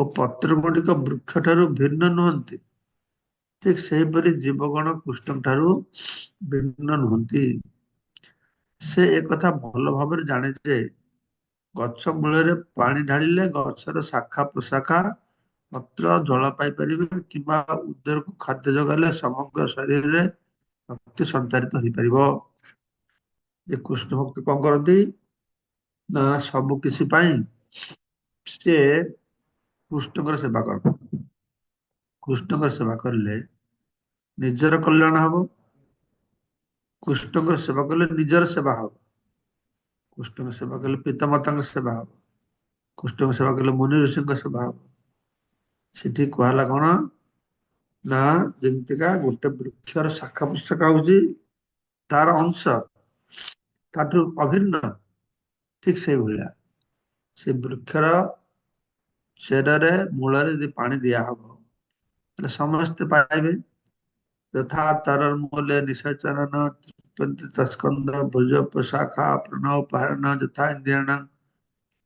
ଓ ପତ୍ରଗୁଡ଼ିକ ଠାରୁ ଭିନ୍ନ ନୁହନ୍ତି ଠିକ ସେହିପରି ଜୀବଗଣ ଠାରୁ ଭିନ୍ନ ନୁହନ୍ତି ସେ ଏକଥା ଭଲ ଭାବରେ ଜାଣେ ଯେ ଗଛ ମୂଳରେ ପାଣି ଢାଳିଲେ ଗଛର ଶାଖା ପ୍ରଶାଖା ପତ୍ର ଜଳ ପାଇପାରିବେ କିମ୍ବା ଉଦରକୁ ଖାଦ୍ୟ ଯୋଗାଇଲେ ସମଗ୍ର ଶରୀରରେ ଶକ୍ତି ସଞ୍ଚାରିତ ହେଇପାରିବ ଯେ କୃଷ୍ଣ ଭକ୍ତି କଣ କରନ୍ତି ନା ସବୁ କିଛି ପାଇଁ ସେ कृष्ण कृष्णकर सेवा कर कृष्णकर सेवा करले निजर कल्याण हम कृष्णकर सेवा करले निजर सेवा हम कृष्ण सेवा करले पितामाता सेवा हम कृष्ण सेवा करले मुनि ऋषि सेवा हम से कहला कौन ना जमीका गोटे वृक्ष शाखा पुस्तक तार अंश अभिन्न ठीक से भाया से वृक्षर ସେଡ଼ରେ ମୂଳରେ ଯଦି ପାଣି ଦିଆହବ ତାହେଲେ ସମସ୍ତେ ପାଇବେ ଯଥା ତରର ମୂଲେ ନିଶାଚରଣ ପଞ୍ଚସ୍କନ୍ଦ ଭୁଜ ପୋଷାଖା ପ୍ରଣ ପାରଣ ଯଥା ଇନ୍ଦ୍ରିୟଣ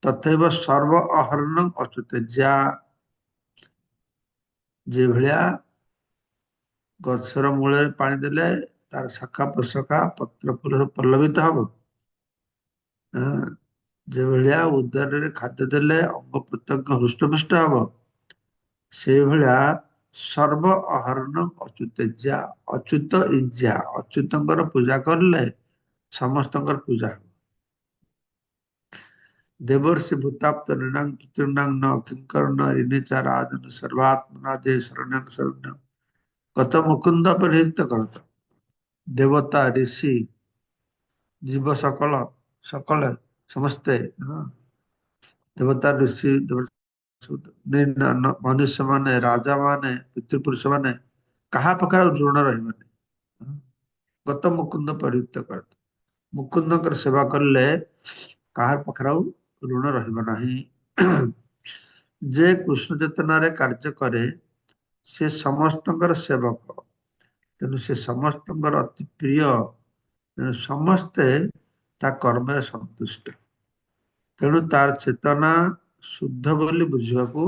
ତଥୈବ ସର୍ବ ଅହରଣ ଅଚ୍ୟୁତ ଯା যেভাবে গছর মূলে পানি দিলে তার শাখা প্রশাখা পত্র পল্লবিত হব जो भाया उदर में खाद्य दे अंग प्रत्यंग हृष्टपुष्ट हम से भाया सर्व अहरण अच्युत इज्जा अच्युत इज्जा अच्युत पूजा करले समस्त पूजा देवर्षि भूताप्त ऋणा पितृणांग न किंकर न ऋणीचा राजन शरण्यंग शरण्य कत मुकुंद परिहित देवता ऋषि जीव सकल सकल समस्ते हाँ। देवता ऋषि मनुष्य मान राजा मान पितृपुरुष मान कहा प्रकार ऋण रही मैंने हाँ। गत मुकुंद प्रयुक्त करते मुकुंद सेवा कले कहार पाखे ऋण रही जे कृष्ण चेतन कार्य कै से समस्त सेवक तेणु से समस्त अति प्रिय समस्ते कर्म सन्तुष्ट ତେଣୁ ତାର ଚେତନା ଶୁଦ୍ଧ ବୋଲି ବୁଝିବାକୁ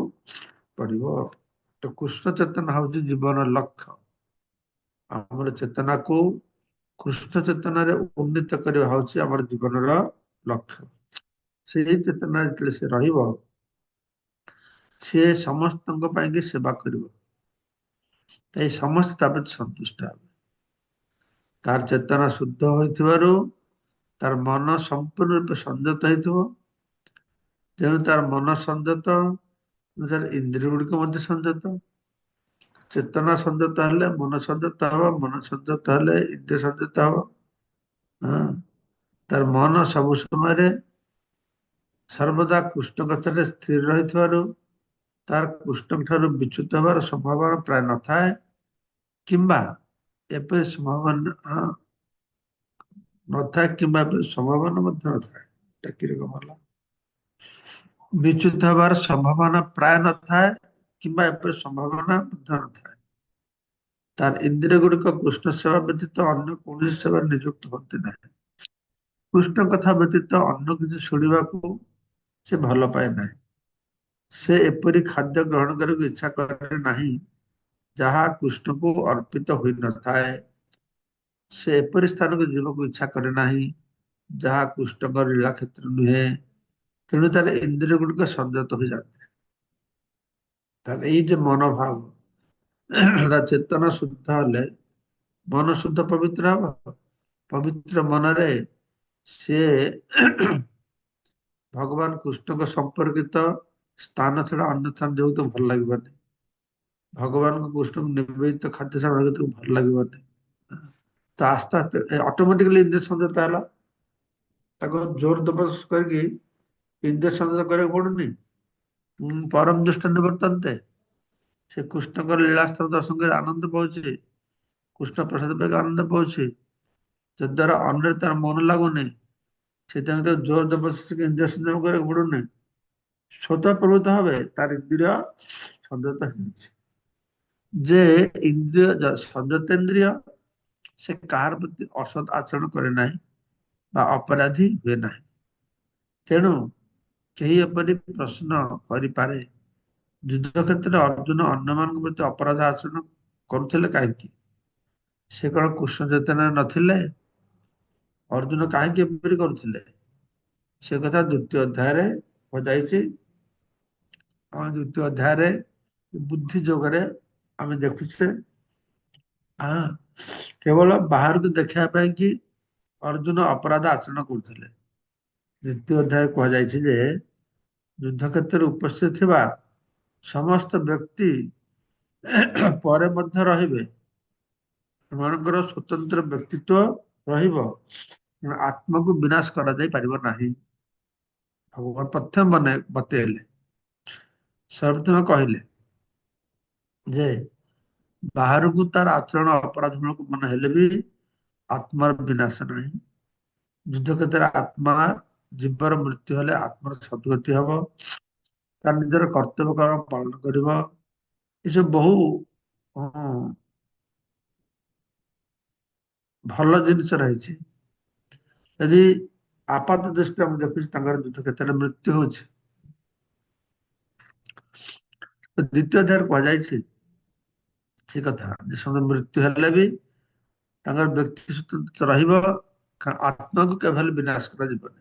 ପଡିବ ତ କୃଷ୍ଣ ଚେତନା ହଉଛି ଜୀବନ ଲକ୍ଷ୍ୟ ଆମର ଚେତନାକୁ କୃଷ୍ଣ ଚେତନାରେ ଉନ୍ନୀତ କରିବା ହଉଛି ଆମର ଜୀବନର ଲକ୍ଷ୍ୟ ସେଇ ଚେତନା ଯେତେବେଳେ ସେ ରହିବ ସିଏ ସମସ୍ତଙ୍କ ପାଇଁକି ସେବା କରିବ ତାଇ ସମସ୍ତେ ତା ପ୍ରତି ସନ୍ତୁଷ୍ଟ ହେବେ ତାର ଚେତନା ଶୁଦ୍ଧ ହୋଇଥିବାରୁ ତାର ମନ ସମ୍ପୂର୍ଣ ରୂପେ ସଂଯତ ହେଇଥିବ ତେଣୁ ତାର ମନ ସଂଯତ ତାର ଇନ୍ଦ୍ରିୟ ଗୁଡିକ ମଧ୍ୟ ସଂଯତ ଚେତନା ସଂଯତ ହେଲେ ମନ ସଂଯତ ହବ ମନ ସଂଯତ ହେଲେ ଇନ୍ଦ୍ରିୟ ସଂଯତ ହବ ତାର ମନ ସବୁ ସମୟରେ ସର୍ବଦା କୃଷ୍ଣ କଥାରେ ସ୍ଥିର ରହିଥିବାରୁ ତାର କୃଷ୍ଣଙ୍କଠାରୁ ବିଚ୍ୟୁତ ହେବାର ସମ୍ଭାବନା ପ୍ରାୟ ନଥାଏ କିମ୍ବା ଏବେ ସମ୍ଭାବନା ନଥାଏ କିମ୍ବା ଏବେ ସମ୍ଭାବନା ମଧ୍ୟ ନଥାଏ ଟାକିରେ ଗଲା વિચ્યુત થવાની સંભાવના પ્રાય ન થાય કિંવા એપରି સંભાવના ମଧ୍ୟ ନ ଥାଏ ତାର ଇନ୍ଦ୍ରିୟ ଗୁଡ଼ିକ କୃଷ୍ଣ ସେବା ବ୍ୟତୀତ ଅନ୍ୟ କୌଣସି ସେବାରେ ନିଯୁକ୍ତ ହୁଅନ୍ତି ନାହିଁ କୃଷ୍ଣ କଥା ବ୍ୟତୀତ ଅନ୍ୟ କିଛି ଶୁଣିବାକୁ ସେ ଭଲ ପାଏ ନାହିଁ ସେ ଏପରି ଖାଦ୍ୟ ଗ୍ରହଣ କରିବାକୁ ଇଚ୍ଛା କରେ ନାହିଁ ଯାହା କୃଷ୍ଣକୁ ଅର୍ପିତ ହୋଇନଥାଏ ସେ ଏପରି ସ୍ଥାନକୁ ଯିବାକୁ ଇଚ୍ଛା କରେ ନାହିଁ ଯାହା କୃଷ୍ଣଙ୍କ ଲୀଳା କ୍ଷେତ୍ର ନୁହେଁ ତେଣୁ ତାର ଇନ୍ଦ୍ରିୟ ଗୁଡିକ ସଂଯତ ହୋଇଯାନ୍ତି ତାହେଲେ ଏଇ ଯେ ମନୋଭାବ ଚେତନା ଶୁଦ୍ଧ ହେଲେ ମନ ଶୁଦ୍ଧ ପବିତ୍ର ହବ ପବିତ୍ର ମନରେ ସେ ଭଗବାନ କୃଷ୍ଣଙ୍କ ସମ୍ପର୍କିତ ସ୍ଥାନ ଛଡା ଅନ୍ୟ ସ୍ଥାନ ଯେହେତୁ ଭଲ ଲାଗିବନି ଭଗବାନଙ୍କ କୃଷ୍ଣଙ୍କୁ ନିବେଦିତ ଖାଦ୍ୟ ସେବା ଯେହେତୁ ଭଲ ଲାଗିବନି ତ ଆସ୍ତେ ଆସ୍ତେ ଅଟୋମେଟିକାଲି ଇନ୍ଦ୍ରିୟ ସଂଯତ ହେଲା ତାକୁ ଜୋର ଦବ କରିକି ଇନ୍ଦ୍ରସଂଯୋଗ କରିବାକୁ ପଡୁନି ପରମ ଦୁଷ୍ଟ ନିବର୍ତ୍ତନ୍ତେ ସେ କୃଷ୍ଣଙ୍କର ଲୀଳାସ୍ତ୍ର ଦର୍ଶନରେ ଆନନ୍ଦ ପାଉଛି କୃଷ୍ଣ ପ୍ରସାଦ ପାଇକି ଆନନ୍ଦ ପାଉଛି ଯଦ୍ୱାରା ଅନ୍ୟରେ ତାର ମନ ଲାଗୁନି ସେଥିପାଇଁ ତାକୁ ଜୋର ଜବରଦସ୍ତି ଇନ୍ଦ୍ରିୟ ସଂଯମ କରିବାକୁ ପଡୁନି স্বতঃ প্রবৃত হবে তার ইন্দ্রিয় সংযত হয়েছে যে ইন্দ্রিয় সংযতেন্দ্রিয় সে কাহার প্রতি অসৎ আচরণ করে নাই বা অপরাধী হয়ে নাই তেণু କେହି ଏପରି ପ୍ରଶ୍ନ କରିପାରେ ଯୁଦ୍ଧ କ୍ଷେତ୍ରରେ ଅର୍ଜୁନ ଅନ୍ୟମାନଙ୍କ ପ୍ରତି ଅପରାଧ ଆଚରଣ କରୁଥିଲେ କାହିଁକି ସେ କଣ କୃଷ୍ଣ ଚେତନାରେ ନଥିଲେ ଅର୍ଜୁନ କାହିଁକି ଏପରି କରୁଥିଲେ ସେ କଥା ଦ୍ୱିତୀୟ ଅଧ୍ୟାୟରେ କୁହାଯାଇଛି ଆମେ ଦ୍ୱିତୀୟ ଅଧ୍ୟାୟରେ ବୁଦ୍ଧି ଯୋଗରେ ଆମେ ଦେଖୁଛେ କେବଳ ବାହାରକୁ ଦେଖିବା ପାଇଁ କି ଅର୍ଜୁନ ଅପରାଧ ଆଚରଣ କରୁଥିଲେ द्वितीय अध्याय कह जाए युद्ध क्षेत्र उपस्थित थी समस्त व्यक्ति पर स्वतंत्र व्यक्तित्व रत्मा को विनाश करा कर प्रथम मन बतेले सर्वप्रथम कहले जे बाहर को तार आचरण अपराध मूलक मन हेले भी आत्मार विनाश ना युद्ध क्षेत्र आत्मार ଜୀବର ମୃତ୍ୟୁ ହେଲେ ଆତ୍ମାର ସଦ୍ଗତି ହବ ତାର ନିଜର କର୍ତ୍ତବ୍ୟ କର୍ମ ପାଳନ କରିବ ଏସବୁ ବହୁ ଭଲ ଜିନିଷ ରହିଛି ଯଦି ଆପାତ ଦୃଷ୍ଟିରେ ଆମେ ଦେଖୁଛୁ ତାଙ୍କର ଯୁଦ୍ଧ କ୍ଷେତ୍ରରେ ମୃତ୍ୟୁ ହଉଛି ଦ୍ୱିତୀୟ ଅଧ୍ୟାୟରେ କୁହାଯାଇଛି ସେ କଥା ଯେ ସମସ୍ତ ମୃତ୍ୟୁ ହେଲେ ବି ତାଙ୍କର ବ୍ୟକ୍ତି ରହିବ କାରଣ ଆତ୍ମାକୁ କେବଳ ବିନାଶ କରାଯିବନି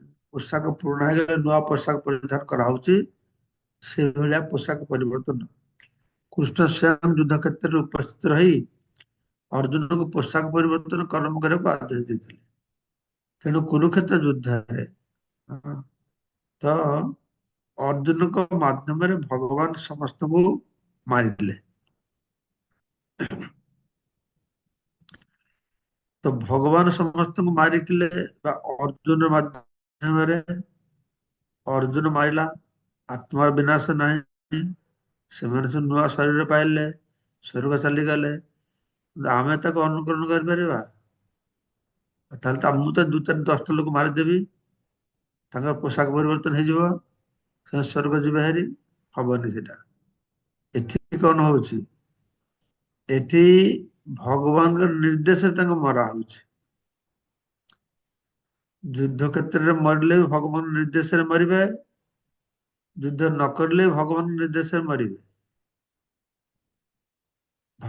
पोशाक पुराण नुआ पोशाक परिधान करा से भाया पोशाक पर कृष्ण स्वयं युद्ध क्षेत्र में उपस्थित रही अर्जुन को पोशाक पर कर्म करने को आदेश दे तेणु कुरुक्षेत्र युद्ध तो अर्जुन को मध्यम भगवान समस्त को मारे तो भगवान समस्त को मारिकले अर्जुन मध्यम मेरे ଅର୍ଜୁନ ମାରିଲା ଆତ୍ମାର ବିନାଶ ନାହିଁ ସେମାନେ ସବୁ ନୂଆ ଶରୀର ପାଇଲେ ସ୍ୱର୍ଗ ଚାଲିଗଲେ ଆମେ ତାକୁ ଅନୁକରଣ କରିପାରିବା ତାହେଲେ ତ ମୁଁ ତ ଦୁଇ ଚାରି ଦଶଟା ଲୋକ ମାରିଦେବି ତାଙ୍କର ପୋଷାକ ପରିବର୍ତ୍ତନ ହେଇଯିବ ସେମାନେ ସ୍ୱର୍ଗ ଯିବେ ହେରି ହବନି ସେଟା ଏଠି କ'ଣ ହଉଛି ଏଠି ଭଗବାନଙ୍କ ନିର୍ଦ୍ଦେଶରେ ତାଙ୍କୁ ମରା ହଉଛି যুদ্ধক্ষেত্রে মরলে ভগবান নির্দেশে মরিবে যুদ্ধ ন করলে ভগবান নির্দেশে মরিবে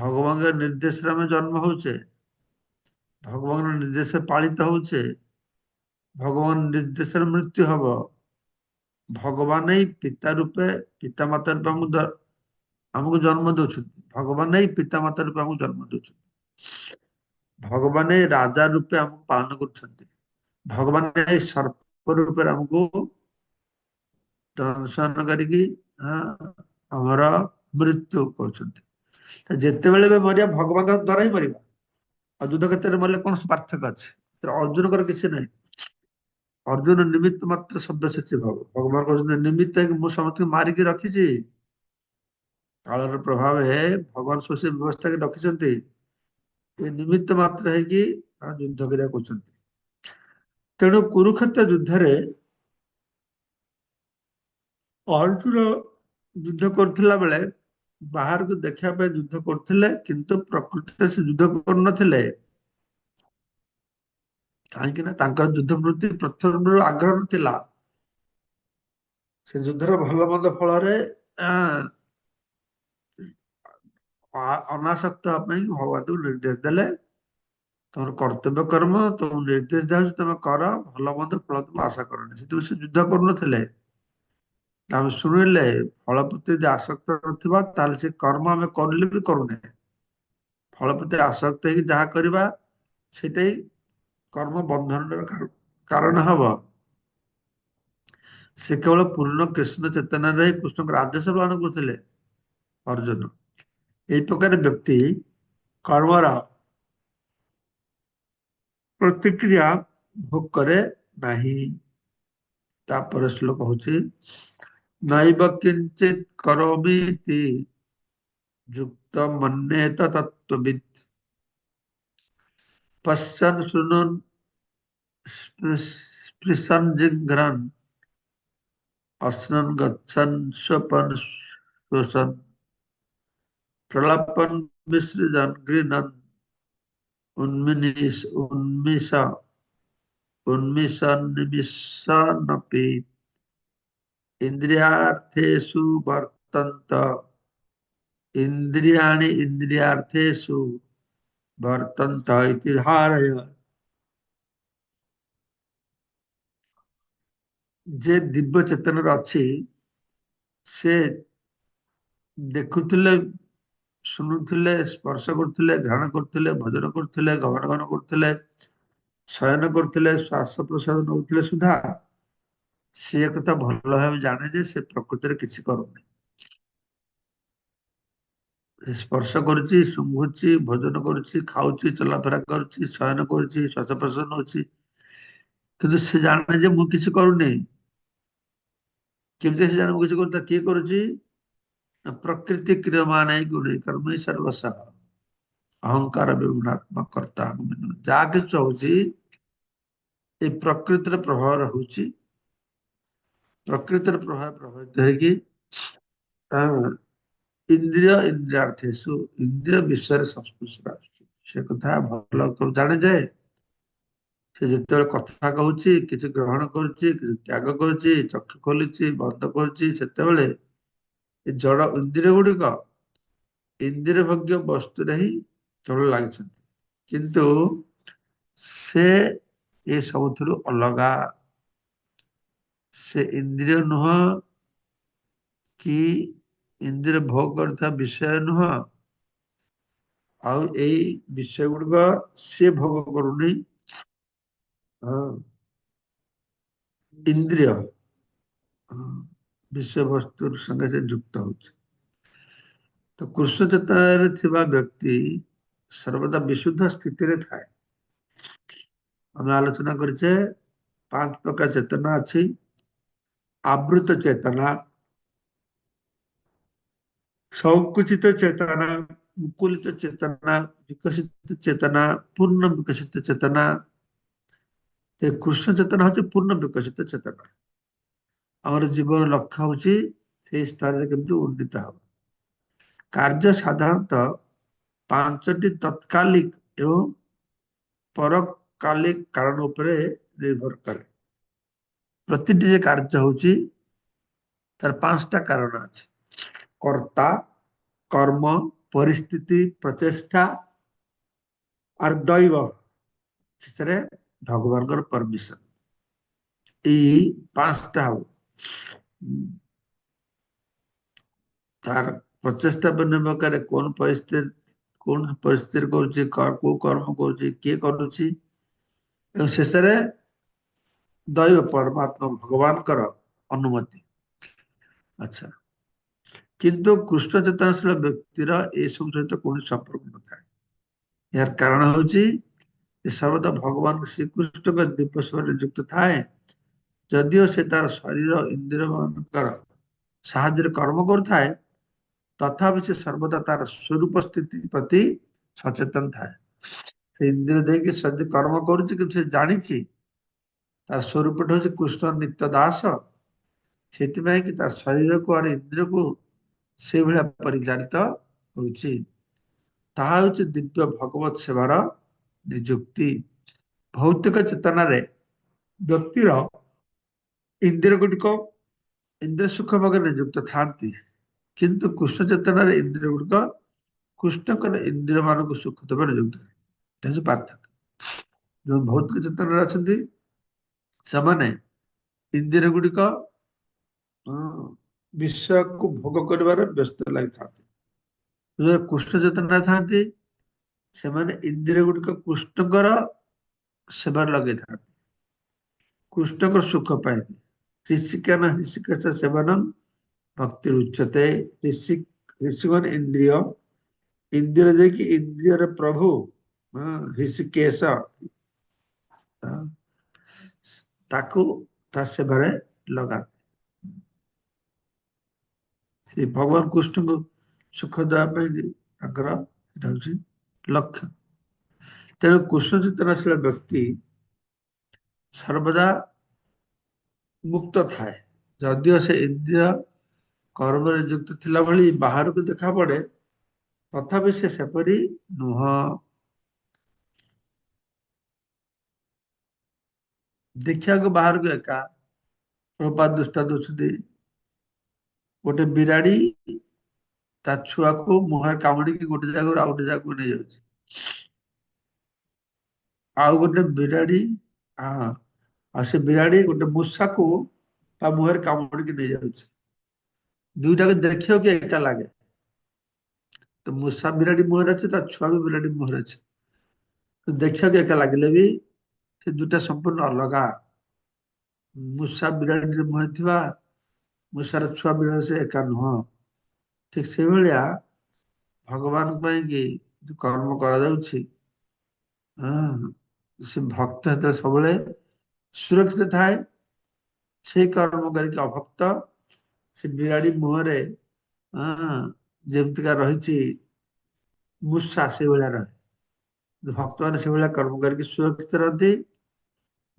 ভগবানের নির্দেশে আমি জন্ম হচ্ছে ভগবানের নির্দেশে পালিত হচ্ছে ভগবান নির্দেশের মৃত্যু হব ভগবানই পিতা রূপে পিতা মাতা রূপে আমাকে আমাকে জন্ম দেউଛନ୍ତି ভগবানই মাতা রূপে আমাকে জন্ম দেଉଛନ୍ତି ভগবানই রাজা রূপে আমাকে পালন করুଛନ୍ତି ଭଗବାନ ସର୍ପ ରୂପରେ ଆମକୁ ଦଂଶନ କରିକି ଆମର ମୃତ୍ୟୁ କରୁଛନ୍ତି ଯେତେବେଳେ ବି ମରିବା ଭଗବାନଙ୍କ ଦ୍ୱାରା ହିଁ ମରିବା ଆଉ ଯୁଦ୍ଧ କ୍ଷେତ୍ରରେ ମରିଲେ କଣ ପାର୍ଥକ୍ୟ ଅଛି ଅର୍ଜୁନଙ୍କର କିଛି ନାହିଁ ଅର୍ଜୁନ ନିମିତ୍ତ ମାତ୍ର ଶବ୍ଦ ସେଚି ଭାବ ଭଗବାନ କହୁଛନ୍ତି ନିମିତ୍ତ ହେଇକି ମୁଁ ସମସ୍ତଙ୍କୁ ମାରିକି ରଖିଛି କାଳର ପ୍ରଭାବ ହେ ଭଗବାନ ସବୁ ସେ ବ୍ୟବସ୍ଥାକୁ ରଖିଛନ୍ତି ଏ ନିମିତ୍ତ ମାତ୍ର ହେଇକି ଯୁଦ୍ଧ କ୍ରିୟା କରୁଛନ୍ତି ତେଣୁ କୁରୁକ୍ଷେତ୍ର ଯୁଦ୍ଧରେ ଅର୍ଜୁନ ଯୁଦ୍ଧ କରୁଥିଲା ବେଳେ ବାହାରକୁ ଦେଖିବା ପାଇଁ ଯୁଦ୍ଧ କରୁଥିଲେ କିନ୍ତୁ ପ୍ରକୃତିରେ ସେ ଯୁଦ୍ଧ କରୁନଥିଲେ କାହିଁକି ନା ତାଙ୍କର ଯୁଦ୍ଧ ପ୍ରତି ପ୍ରଥମରୁ ଆଗ୍ରହ ନଥିଲା ସେ ଯୁଦ୍ଧର ଭଲ ମନ୍ଦ ଫଳରେ ଅନାସକ୍ତ ହେବା ପାଇଁ ଭଗବାନଙ୍କୁ ନିର୍ଦ୍ଦେଶ ଦେଲେ ତମର କର୍ତ୍ତବ୍ୟ କର୍ମ ତମ ନିର୍ଦ୍ଦେଶ ଦିଆଯାଉଛି ତମେ କର ଭଲ ମନ୍ଦ ଫଳ ତମେ ଆଶା କରନି ସେଥିପାଇଁ ସେ ଯୁଦ୍ଧ କରୁନଥିଲେ ଆମେ ଶୁଣିଲେ ଫଳ ପ୍ରତି ଯଦି ଆସକ୍ତ ନଥିବ ତାହେଲେ ସେ କର୍ମ ଆମେ କରିଲେ ବି କରୁନେ ଫଳ ପ୍ରତି ଆସକ୍ତ ହେଇକି ଯାହା କରିବା ସେଟା କର୍ମ ବନ୍ଧନର କାରଣ ହବ ସେ କେବଳ ପୂର୍ଣ୍ଣ କୃଷ୍ଣ ଚେତନାରେ ହିଁ କୃଷ୍ଣଙ୍କର ଆଦେଶ ପାଳନ କରୁଥିଲେ ଅର୍ଜୁନ ଏହି ପ୍ରକାର ବ୍ୟକ୍ତି କର୍ମର प्रतिक्रिया भोग करे नापर श्लोक हूँ नाव किंचि करोमी युक्त मनेत तत्व पश्चन सुनन स्पृशन जिघ्रन अश्न गच्छन स्वपन शोषण प्रलपन मिश्रजन गृहन उन्मिसा उन्मिषन्निमिषन्नपि इन्द्रियार्थेषु वर्तन्त इन्द्रियाणि इन्द्रियार्थेषु वर्तन्त इति धारय ଯେ ଦିବ୍ୟ ଚେତନରେ ଶୁଣୁଥିଲେ ସ୍ପର୍ଶ କରୁଥିଲେ ଘ୍ରହଣ କରୁଥିଲେ ଭଜନ କରୁଥିଲେ ଗମନ କରୁଥିଲେ ଶୟନ କରୁଥିଲେ ଶ୍ୱାସ ପ୍ରଶ୍ୱାସ ନଉଥିଲେ ସୁଦ୍ଧା ସିଏ କଥା ଭଲ ଭାବେ ଜାଣେ ଯେ ସେ ପ୍ରକୃତିରେ କିଛି କରୁନି ସ୍ପର୍ଶ କରୁଛି ଶୁଙ୍ଘୁଛି ଭୋଜନ କରୁଛି ଖାଉଛି ଚଲାଫେରା କରୁଛି ଶୟନ କରୁଛି ଶ୍ୱାସ ପ୍ରଶ୍ୱାସ ନଉଛି କିନ୍ତୁ ସେ ଜାଣେ ଯେ ମୁଁ କିଛି କରୁନି କେମିତି ସେ ଜାଣେ ମୁଁ କିଛି କରୁଛି କିଏ କରୁଛି प्रकृति क्रियमान गुणी कर्म ही सर्वस अहंकार विगुणात्मक कर्ता जहा किसी हूँ ये प्रकृतिर प्रभाव रोच प्रकृतिर प्रभाव प्रभावित हो इंद्रिय इंद्रियार्थेशु इंद्रिय विषय संस्कृति से कथा भल जाने जाए ସେ ଯେତେବେଳେ କଥା କହୁଛି କିଛି ଗ୍ରହଣ କରୁଛି କିଛି ତ୍ୟାଗ କରୁଛି ଚକ୍ଷୁ ଖୋଲୁଛି ବନ୍ଦ କରୁଛି ସେତେବେଳେ ଏ ଜଡ଼ ଇନ୍ଦ୍ରିୟ ଗୁଡ଼ିକ ଇନ୍ଦ୍ରିୟ ଭୋଗ୍ୟ ବସ୍ତୁରେ ହିଁ କେବଳ ଲାଗିଛନ୍ତି କିନ୍ତୁ ସେ ଏସବୁଥିରୁ ଅଲଗା ସେ ଇନ୍ଦ୍ରିୟ ନୁହଁ କି ଇନ୍ଦ୍ରିୟ ଭୋଗ କରିଥିବା ବିଷୟ ନୁହଁ ଆଉ ଏଇ ବିଷୟ ଗୁଡ଼ିକ ସେ ଭୋଗ କରୁନି ଇନ୍ଦ୍ରିୟ વિષયવસ્તુર સંઘ યુક્ત હોય છે તો કૃષ્ણચેતનારે થવા વ્યક્તિ સર્વદા વિશુદ્ધ સ્થિતિરે થાય અમે આલોચના કરી છે પાંચ પ્રકાર ચેતના છે আবৃত চেতনা সংকুচিত চেতনা মুকুলিত চেতনা বিকশিত চেতনা পূর্ণ বিকশিত চেতনা কৃষ্ণ চেতনা হচ্ছে পূর্ণ বিকশিত চেতনা ଆମର ଜୀବନ ଲକ୍ଷ୍ୟ ହେଉଛି ସେଇ ସ୍ତରରେ କେମିତି ଉନ୍ନୀତ ହେବ କାର୍ଯ୍ୟ ସାଧାରଣତଃ ପାଞ୍ଚଟି ତତ୍କାଲିକ ଏବଂ ପରକାଳିକ କାରଣ ଉପରେ ନିର୍ଭର କରେ ପ୍ରତିଟି ଯେ କାର୍ଯ୍ୟ ହେଉଛି ତାର ପାଞ୍ଚଟା କାରଣ ଅଛି କର୍ତ୍ତା କର୍ମ ପରିସ୍ଥିତି ପ୍ରଚେଷ୍ଟା ଆର୍ ଦୈବ শেষে ଭଗବାନଙ୍କର ପରମିଶନ ଏଇ ପାଞ୍ଚଟା ହବ তার প্রচেষ্টা বিনিময়কারে কোন পরিস্থিতি কোন পরিস্থিতি করছে কেউ কর্ম করছে কে করুଛି এবং শেষରେ দৈব পরমাত্মা ভগবানଙ୍କର অনুমতি আচ্ছা কিন্তু কৃষ্ণ চেতনাশীল ব্যক্তির এইসব সহিত কৌশি সম্পর্ক নথায় এর কারণ হচ্ছে সর্বদা ভগবান শ্রীকৃষ্ণকে দিব্য স্বরে যুক্ত থাকে ଯଦିଓ ସେ ତାର ଶରୀର ଇନ୍ଦ୍ରମାନଙ୍କର ସାହାଯ୍ୟରେ କର୍ମ କରୁଥାଏ ତଥାପି ସେ ସର୍ବଦା ତାର ସ୍ୱରୂପ ସ୍ଥିତି ପ୍ରତି ସଚେତନ ଥାଏ ସେ ଇନ୍ଦ୍ରିୟ ଦେଇକି ଯଦି କର୍ମ କରୁଛି କିନ୍ତୁ ସେ ଜାଣିଛି ତାର ସ୍ୱରୂପଟି ହଉଛି କୃଷ୍ଣ ନିତ୍ୟ ଦାସ ସେଥିପାଇଁ କି ତା ଶରୀରକୁ ଆର ଇନ୍ଦ୍ରକୁ ସେଭଳିଆ ପରିଚାଳିତ ହଉଛି ତାହା ହେଉଛି ଦିବ୍ୟ ଭଗବତ ସେବାର ନିଯୁକ୍ତି ଭୌତିକ ଚେତନାରେ ବ୍ୟକ୍ତିର इंद्र गुडिक को इंद्र सुख भाग निजुक्त था कि कृष्ण चेतन इंद्र गुडिक कृष्ण को इंद्र मान को सुख तब निजुक्त हूँ पार्थक्य जो भौतिक चेतन अच्छा से मैंने इंद्र गुड़िक विषय को भोग कर व्यस्त लगी था कृष्ण चेतन था इंद्र गुड़िक कृष्ण सेवार लगे था कृष्ण सुख पाए ऋषिकेन ऋषिकेश सेवनम भक्ति रुचते इंद्रिय इंद्रिय देखिए इंद्रिय प्रभु ऋषिकेश सेवरे लगा श्री भगवान कृष्ण को सुख देवा लक्ष्य तेनाली कृष्ण चेतनाशील व्यक्ति सर्वदा ମୁକ୍ତ ଥାଏ ଯଦିଓ ସେ ଇନ୍ଦ୍ରିୟ କର୍ମରେ ଯୁକ୍ତ ଥିଲା ଭଳି ବାହାରକୁ ଦେଖା ପଡ଼େ ତଥାପି ସେ ସେପରି ନୁହଁ ଦେଖିବାକୁ ବାହାରକୁ ଏକା ପ୍ରପାତ ଦୁଷ୍ଟା ଦଉଛନ୍ତି ଗୋଟେ ବିରାଡ଼ି ତା ଛୁଆକୁ ମୁହଁରେ କାମୁଡ଼ିକି ଗୋଟେ ଜାଗାରୁ ଆଉ ଗୋଟେ ଜାଗାକୁ ନେଇଯାଉଛି ଆଉ ଗୋଟେ ବିରାଡ଼ି ହଁ ଆଉ ସେ ବିରାଡ଼ି ଗୋଟେ ମୂଷାକୁ ତା ମୁହଁରେ କାମୁଡ଼ିକି ନେଇଯାଉଛି ଦୁଇଟାକୁ ଦେଖିବାକୁ ଏକା ଲାଗେ ତ ମୂଷା ବିରାଡ଼ି ମୁହଁରେ ଅଛି ତା ଛୁଆ ବି ବିରାଡ଼ି ମୁହଁରେ ଅଛି ଦେଖିବାକୁ ଏକା ଲାଗିଲେ ବି ସେ ଦୁଇଟା ସମ୍ପୂର୍ଣ୍ଣ ଅଲଗା ମୂଷା ବିରାଡ଼ିରେ ମୁହଁରେ ଥିବା ମୂଷାର ଛୁଆ ବିରାଡ଼ି ସେ ଏକା ନୁହଁ ଠିକ ସେଇଭଳିଆ ଭଗବାନ ପାଇଁ କି କର୍ମ କରାଯାଉଛି ସେ ଭକ୍ତ ସେତେବେଳେ ସବୁବେଳେ સુરક્ષિત થાય সেই কর্মকারীকে অভক্ত ସେ ବିରାଡ଼ି ମୁହଁରେ ଯେମିତିକା ରହିଛି ମୂଷା ସେଇଭଳିଆ ରହେ ଭକ୍ତମାନେ ସେଇଭଳିଆ କର୍ମ କରିକି ସୁରକ୍ଷିତ ରହନ୍ତି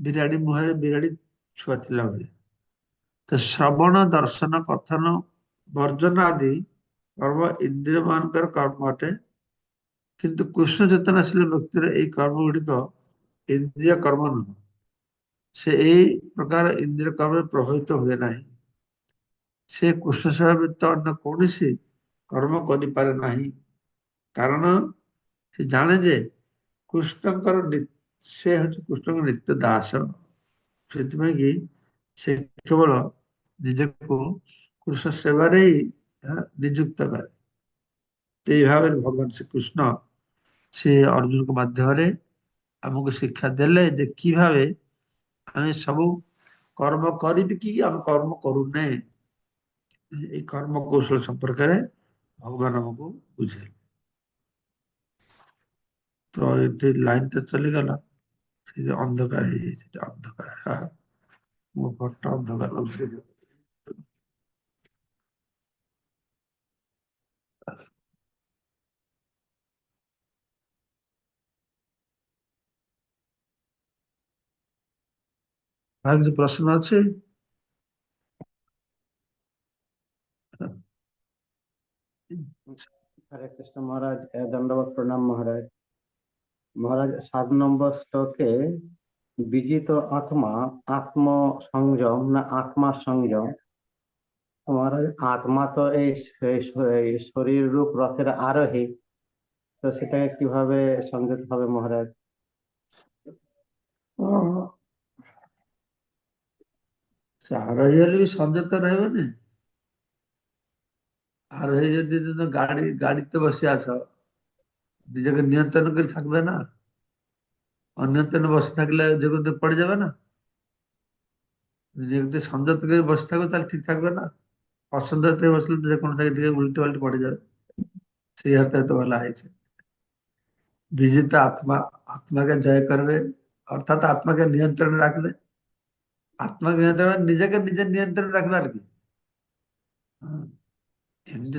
ବିରାଡ଼ି ମୁହଁରେ ବିରାଡ଼ି ଛୁଆ ଥିଲା ଭଳିଆ ତ ଶ୍ରବଣ ଦର୍ଶନ କଥନ ବର୍ଜନ ଆଦି କର୍ମ ଇନ୍ଦ୍ରିୟମାନଙ୍କର କର୍ମ ଅଟେ କିନ୍ତୁ କୃଷ୍ଣ ଚେତନାଶୀଳ ବ୍ୟକ୍ତିର ଏଇ କର୍ମ ଗୁଡିକ ଇନ୍ଦ୍ରିୟ କର୍ମ ନୁହଁ ସେ ଏହି ପ୍ରକାର ଇନ୍ଦ୍ରିୟ କର୍ମରେ ପ୍ରଭାବିତ ହୁଏ ନାହିଁ ସେ କୃଷ୍ଣ ସେବା ବ୍ୟତୀତ ଅନ୍ୟ କୌଣସି କର୍ମ କରିପାରେ ନାହିଁ କାରଣ ସେ ଜାଣେ ଯେ କୃଷ୍ଣଙ୍କର ସେ ହେଉଛି କୃଷ୍ଣଙ୍କ ନିତ୍ୟ ଦାସ ସେଥିପାଇଁ କି ସେ କେବଳ ନିଜକୁ କୃଷ୍ଣ ସେବାରେ ହିଁ ନିଯୁକ୍ତ କରେ ଏଇ ଭାବରେ ଭଗବାନ ଶ୍ରୀକୃଷ୍ଣ ସେ ଅର୍ଜୁନଙ୍କ ମାଧ୍ୟମରେ ଆମକୁ ଶିକ୍ଷା ଦେଲେ ଯେ କିଭାବେ ଆମେ ସବୁ କର୍ମ କରିବି କି ଆମେ କର୍ମ କରୁନେ ଏଇ କର୍ମ କୌଶଳ ସମ୍ପର୍କରେ ଭଗବାନ ଆମକୁ ବୁଝେଇଲେ ତ ଏଠି ଲାଇନଟା ଚାଲିଗଲା ସେ ଅନ୍ଧକାର ହେଇଯାଇଛି ଅନ୍ଧକାର ମୋ ଫଟୋ ଅନ୍ଧକାର আর কিছু প্রশ্ন আছে হরে হ্যাঁ। কৃষ্ণ হ্যাঁ। মহারাজ দণ্ডবাদ প্রণাম মহারাজ মহারাজ সাত নম্বর শ্লোকে বিজিত আত্মা আত্ম সংযম না আত্মা সংযম মহারাজ আত্মা তো এই শরীর রূপ রথের আরোহী তো সেটাকে কিভাবে সংযত হবে মহারাজ ଚାହାର ହେଇଗଲେ ବି ସଂଯତ ରହିବନି আর হয়ে যদি গাড়ি গাড়িতে বসে আছো নিজেকে নিয়ন্ত্রণ করে থাকবে না অনিয়ন্ত্রণে বসে থাকলে জগতে পড়ে যাবে না নিজেকে সংযত করে বসে থাকো তাহলে ঠিক থাকবে না অসংযতে বসলে তো যে কোনো জায়গা থেকে উল্টে পাল্টে পড়ে যাবে সেই অর্থে তো বলা হয়েছে বিজিত আত্মা আত্মাকে জয় করবে অর্থাৎ আত্মাকে নিয়ন্ত্রণে রাখবে আত্মনিয়ন্ত্রণ নিজেকে নিজের নিয়ন্ত্রণ রাখবে আর কি হ্যাঁ।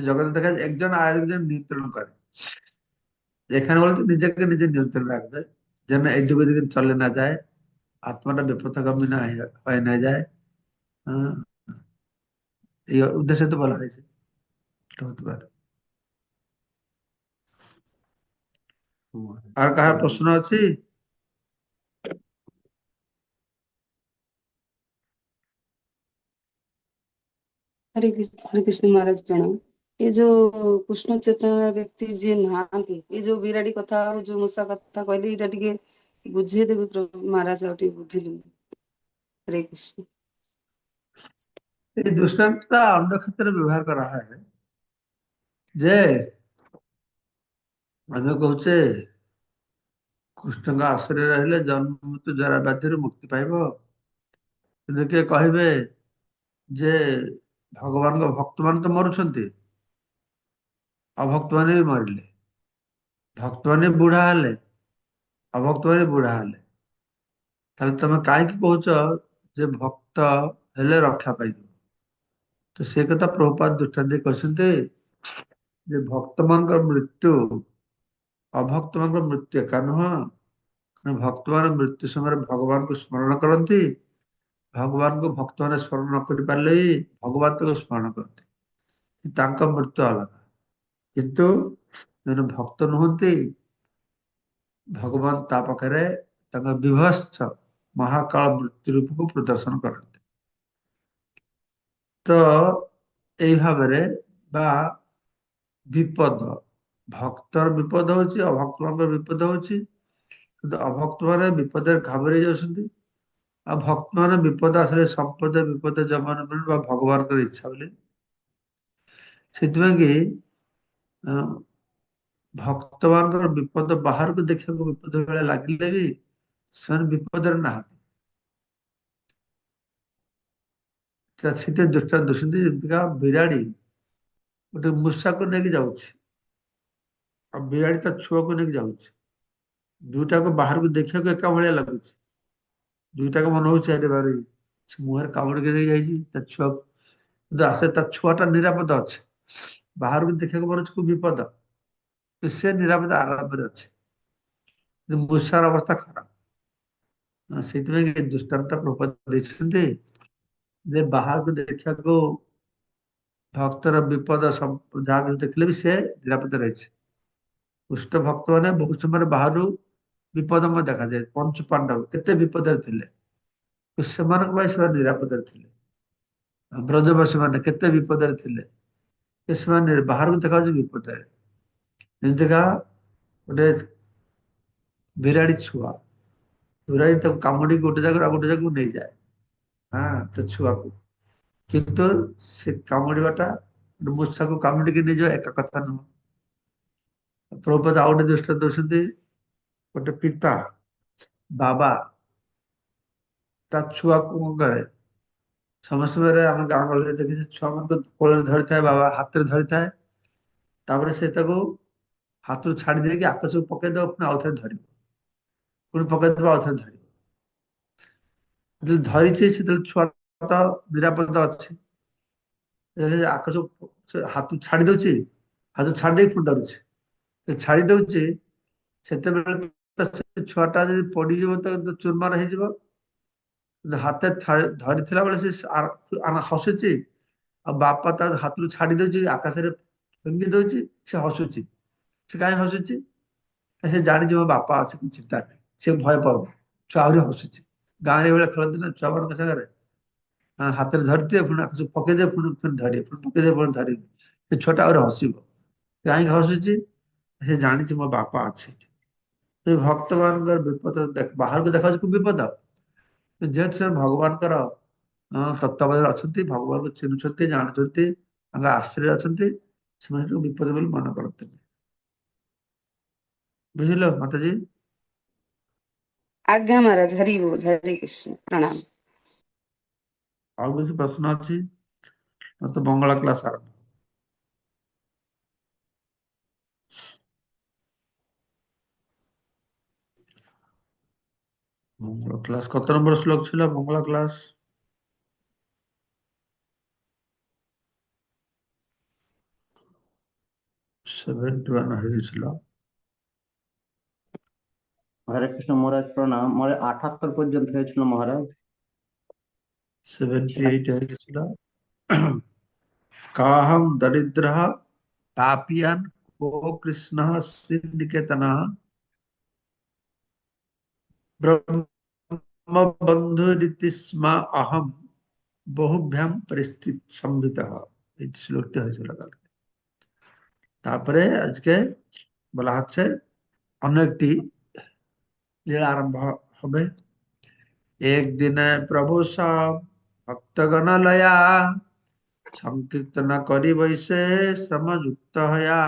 জগতে দেখা যায় একজন আর একজন নিয়ন্ত্রণ করে এখানে বলতে নিজেকে নিজের নিয়ন্ত্রণ রাখবে যেন এইদিকে দিকে চলে না যায় আত্মাটা বিপথগামী না হয়ে না যায় হ্যাঁ। এই উদ্দেশ্যে তো বলা হয়েছে আর কাহার প্রশ্ন আছে हरे कृष्ण महाराज प्रणाम ये जो कृष्ण चेतन व्यक्ति जी नहांती ये जो विराड़ी कथा जो मूसा कथा कहले इटा बुझे देबे प्रभु महाराज ओटी हरे कृष्ण दृष्टांत का व्यवहार कर है आश्रय रहले जन्म मृत्यु जरा जे ଭଗବାନଙ୍କ ଭକ୍ତମାନେ ତ ମରୁଛନ୍ତି ଅଭକ୍ତମାନେ ବି ମରିଲେ ଭକ୍ତମାନେ ବୁଢା ହେଲେ ଅଭକ୍ତମାନେ ବୁଢା ହେଲେ ତାହେଲେ ତମେ କାହିଁକି କହୁଛ ଯେ ଭକ୍ତ ହେଲେ ରକ୍ଷା ପାଇଯିବ ତ ସେ କଥା ପ୍ରଭୁପାତ ଦୃଷ୍ଟାନ୍ତି କହିଛନ୍ତି ଯେ ଭକ୍ତମାନଙ୍କର ମୃତ୍ୟୁ ଅଭକ୍ତମାନଙ୍କର ମୃତ୍ୟୁ ଏକା ନୁହଁ ଭକ୍ତମାନେ ମୃତ୍ୟୁ ସମୟରେ ଭଗବାନଙ୍କୁ ସ୍ମରଣ କରନ୍ତି ଭଗବାନଙ୍କୁ ଭକ୍ତମାନେ ସ୍ମରଣ ନ କରିପାରିଲେ ବି ଭଗବାନ ତାକୁ ସ୍ମରଣ କରନ୍ତି ତାଙ୍କ ମୃତ୍ୟୁ ଅଲଗା କିନ୍ତୁ ଜଣେ ଭକ୍ତ ନୁହନ୍ତି ଭଗବାନ ତା ପାଖରେ ତାଙ୍କ ବିଭତ୍ସ ମହାକାଳ ମୃତ୍ୟୁ ରୂପକୁ ପ୍ରଦର୍ଶନ କରନ୍ତି ତ ଏଇ ଭାବରେ ବା ବିପଦ ଭକ୍ତର ବିପଦ ହଉଛି ଅଭକ୍ତମାନଙ୍କର ବିପଦ ହଉଛି କିନ୍ତୁ ଅଭକ୍ତମାନେ ବିପଦରେ ଘାବରେଇ ଯାଉଛନ୍ତି ভক্তমান বিপদ আসলে সম্পদে বিপদে জমানো বলেন বা ভগবানকার ইচ্ছা বলেন ସେଥିପାଇଁକି ଭକ୍ତମାନଙ୍କର ବିପଦ ବାହାରକୁ ଦେଖିବାକୁ ବିପଦ ବେଳେ ଲାଗିଲେ ବି ସେମାନେ ବିପଦରେ ନାହାନ୍ତି ସେଥିରେ ଦୃଷ୍ଟା ଦୂଷନ୍ତି ଯେମିତିକା ବିରାଡ଼ି ଗୋଟେ ମୂଷାକୁ ନେଇକି ଯାଉଛି ଆଉ ବିରାଡ଼ି ତା ଛୁଆକୁ ନେଇକି ଯାଉଛି ଦୁଇଟାକୁ ବାହାରକୁ ଦେଖିବାକୁ ଏକା ଭଳିଆ ଲାଗୁଛି ଦୁଇଟାକ ମନେ ହଉଛି ଆରେ ବାରେ ସେ ମୁହଁରେ କାମୁଡ଼ି ଘେରେଇ ଯାଇଛି ତା ଛୁଆକୁ କିନ୍ତୁ ଆସେ ତା ଛୁଆଟା ନିରାପଦ ଅଛି ବାହାରକୁ ଦେଖିବାକୁ ପଡ଼ୁଛି କୋଉ ବିପଦ ସେ ନିରାପଦ ଆରାମରେ ଅଛି ମୂଷାର ଅବସ୍ଥା ଖରାପ ସେଇଥିପାଇଁ ଦୃଷ୍ଟାନ୍ତ ପ୍ରପାତ ଦେଇଛନ୍ତି ଯେ ବାହାରକୁ ଦେଖିବାକୁ ଭକ୍ତର ବିପଦ ଯାହା ଦେଖିଲେ ବି ସେ ନିରାପଦ ରହିଛି ଉଷ୍ଟ ଭକ୍ତମାନେ ବହୁତ ସମୟରେ ବାହାରୁ ବିପଦଙ୍କ ଦେଖାଯାଏ ପଞ୍ଚ ପାଣ୍ଡବ କେତେ ବିପଦରେ ଥିଲେ ସେମାନଙ୍କ ପାଇଁ ସେମାନେ ନିରାପଦରେ ଥିଲେ ବ୍ରଜବାସୀ ମାନେ କେତେ ବିପଦରେ ଥିଲେ ସେମାନେ ବାହାରକୁ ଦେଖାଯାଉଛି ବିପଦରେ ଯେମିତିକା ଗୋଟେ ବିରାଡ଼ି ଛୁଆ ବିରାଡ଼ି ତାକୁ କାମୁଡ଼ିକି ଗୋଟେ ଜାଗାରୁ ଆଉ ଗୋଟେ ଜାଗାକୁ ନେଇଯାଏ ହଁ ତା ଛୁଆକୁ କିନ୍ତୁ ସେ କାମୁଡ଼ିବାଟା ମୂଷାକୁ କାମୁଡ଼ିକି ନେଇଯିବା ଏକା କଥା ନୁହଁ ପ୍ରଭୁପଦ ଆଉ ଗୋଟେ ଦୃଷ୍ଟି ଦଉଛନ୍ତି ଗୋଟେ ପିତା ବାବା ତା ଛୁଆକୁ କଣ କରେ ସମସ୍ତଙ୍କରେ ଆମ ଗାଁ ଗହଳିରେ ଦେଖିଛେ ଛୁଆମାନଙ୍କୁ କୋଳରେ ଧରିଥାଏ ବାବା ହାତରେ ଧରିଥାଏ ତାପରେ ସେ ତାକୁ ହାତରୁ ଛାଡ଼ି ଦେଇକି ଆକାଶକୁ ପକେଇଦବ ପୁଣି ଆଉ ଥରେ ଧରିବ ପୁଣି ପକେଇଦବ ଆଉ ଥରେ ଧରିବ ଯେତେବେଳେ ଧରିଛି ସେତେବେଳେ ଛୁଆ ତ ନିରାପଦ ଅଛି ଆକାଶ ହାତ ଛାଡ଼ି ଦଉଛି ହାତ ଛାଡ଼ି ଦେଇକି ପୁଣି ଧରୁଛି ଛାଡ଼ି ଦଉଛି ସେତେବେଳେ ଛୁଆଟା ଯଦି ପଡ଼ିଯିବ ତ ଚୁରମାର ହେଇଯିବ ହାତରେ ଧରିଥିଲା ବେଳେ ସେ ହସୁଛି ଆଉ ବାପା ତା ହାତରୁ ଛାଡ଼ି ଦଉଛି ଆକାଶରେ ଫିଙ୍ଗି ଦଉଛି ସେ ହସୁଛି ସେ କାହିଁ ହସୁଛି ସେ ଜାଣିଛି ମୋ ବାପା ଅଛି ଚିନ୍ତା ନାହିଁ ସେ ଭୟ ପାଉନି ଛୁଆ ଆହୁରି ହସୁଛି ଗାଁରେ ଏଭଳିଆ ଖେଳନ୍ତି ନା ଛୁଆମାନଙ୍କ ସାଙ୍ଗରେ ହାତରେ ଧରିଥିବେ ପୁଣି ଆକାଶକୁ ପକେଇଦେବେ ପୁଣି ପୁଣି ଧରିବେ ପୁଣି ପକେଇଦେବେ ପୁଣି ଧରିବେ ସେ ଛୁଆଟା ଆହୁରି ହସିବ କାହିଁକି ହସୁଛି ସେ ଜାଣିଛି ମୋ ବାପା ଅଛି ଭକ୍ତମାନଙ୍କର ବିପଦ ବାହାରକୁ ଦେଖାଯାଉଛି ବିପଦ ଯେହେତୁ ସେମାନେ ଭଗବାନଙ୍କର ତତ୍ତ୍ୱାବଧାନରେ ଅଛନ୍ତି ଭଗବାନଙ୍କୁ ଚିହ୍ନୁଛନ୍ତି ଜାଣୁଛନ୍ତି ତାଙ୍କ ଆଶ୍ରୟରେ ଅଛନ୍ତି ସେମାନେ ସେଠୁ ବିପଦ ବୋଲି ମନେ କରୁଥିଲେ ବୁଝିଲ ମାତାଜୀ ଆଜ୍ଞା ମହାରାଜ ହରି ହରି କୃଷ୍ଣ ପ୍ରଣାମ ଆଉ କିଛି ପ୍ରଶ୍ନ ଅଛି ମୋତେ ବଙ୍ଗଳା କ୍ଲାସ ଆରମ୍ଭ বাংলা ক্লাস কত নম্বর শ্লোক ছিল বাংলা ক্লাস সেভেন্টি ওয়ান হয়ে গেছিল হরে কৃষ্ণ মহারাজ প্রণাম মানে আঠাত্তর পর্যন্ত হয়েছিল মহারাজ সেভেন্টি এইট হয়ে গেছিল কাহম দরিদ্র পাপিয়ান কো কৃষ্ণ সিন্নিকেতনা ब्रह्म बंधुरिति स्म अहम बहुभ्यम परिस्थित संभित श्लोकটি হয়েছিল কালকে তারপরে আজকে বলা হচ্ছে অন্য একটি লীলা আরম্ভ হবে একদিন প্রভু সব ভক্তগণ লয়া সংকীর্তন করি বৈশে শ্রমযুক্ত হয়া